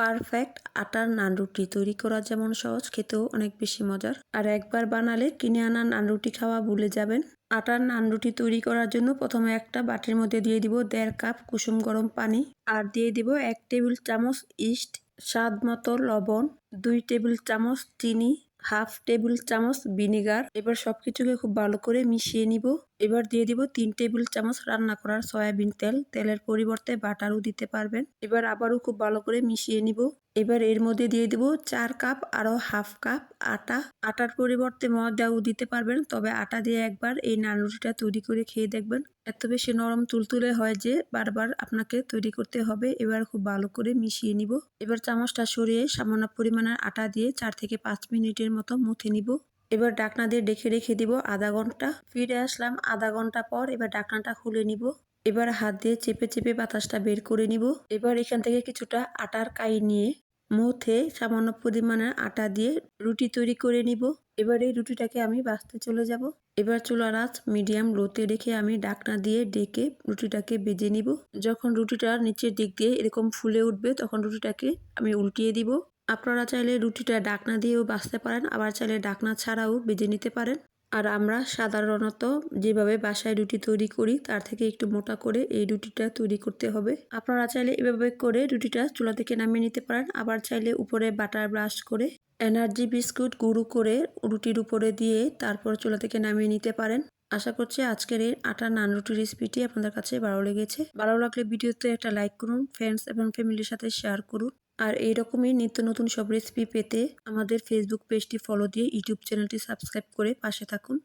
Perfect আটার নান রুটি তৈরি করা যেমন সহজ, খেতেও অনেক বেশি মজার। আর একবার বানালে কিনে আনা নান রুটি খাওয়া ভুলে যাবেন। আটার নান রুটি তৈরি করার জন্য প্রথমে একটা বাটির মধ্যে দিয়ে দিব দেড় কাপ কুসুম গরম পানি আর দিয়ে দিব এক টেবিল চামচ ইস্ট স্বাদ মতো লবণ, দুই টেবিল চামচ চিনি হাফ টেবিল চামচ ভিনেগার। এবার সবকিছুকে খুব ভালো করে মিশিয়ে নিব। এবার দিয়ে দিব তিন টেবিল চামচ রান্না করার সয়াবিন তেল। তেলের পরিবর্তে বাটারও দিতে পারবেন। এবার আবারও খুব ভালো করে মিশিয়ে নিব। এবার এর মধ্যে দিয়ে দিব চার কাপ আরও হাফ কাপ আটা। আটার পরিবর্তে ময়দাও দিতে পারবেন, তবে আটা দিয়ে একবার এই নান রুটিটা তৈরি করে খেয়ে দেখবেন। এত বেশি নরম তুলতুলে হয় যে বারবার আপনাকে তৈরি করতে হবে, এবার খুব ভালো করে মিশিয়ে নিব। এবার চামচটা সরিয়ে সামান্য পরিমাণের আটা দিয়ে চার থেকে পাঁচ মিনিটের মতো মুথে নিব। এবার ডাকনা দিয়ে ডেকে রেখে দিব আধা ঘণ্টা। ফিরে আসলাম আধা ঘণ্টা পর, এবার ডাকনাটা খুলে নিব। এবার হাত দিয়ে চেপে চেপে বাতাসটা বের করে নিব। এবার এখান থেকে কিছুটা আটার কাই নিয়ে মুথে সামান্য পরিমাণের আটা দিয়ে রুটি তৈরি করে নিব। এবার এই রুটিটাকে আমি বাঁচতে চলে যাব। এবার চুলার আঁচ মিডিয়াম লোতে রেখে আমি ডাকনা দিয়ে ডেকে রুটিটাকে বেজে নিব। যখন রুটিটা নিচের দিক দিয়ে এরকম ফুলে উঠবে, তখন রুটিটাকে আমি উল্টিয়ে দিব। আপনারা চাইলে রুটিটা ডাকনা দিয়েও বাঁচতে পারেন, আবার চাইলে ডাকনা ছাড়াও বেজে নিতে পারেন। আর আমরা সাধারণত যেভাবে বাসায় রুটি তৈরি করি, তার থেকে একটু মোটা করে এই রুটিটা তৈরি করতে হবে। আপনারা চাইলে এভাবে করে রুটিটা চুলা থেকে নামিয়ে নিতে পারেন। আবার চাইলে উপরে বাটার ব্রাশ করে এনার্জি বিস্কুট গুঁড়ো করে রুটির উপরে দিয়ে তারপর চুলা থেকে নামিয়ে নিতে পারেন। আশা করছি আজকের এই আটা নান রুটি রেসিপিটি আপনাদের কাছে ভালো লেগেছে। ভালো লাগলে ভিডিওতে একটা লাইক করুন ফ্রেন্ডস এবং ফ্যামিলির সাথে শেয়ার করুন। আর এইরকমই নিত্য নতুন সব রেসিপি পেতে আমাদের ফেসবুক পেজটি ফলো দিয়ে ইউটিউব চ্যানেলটি সাবস্ক্রাইব করে পাশে থাকুন।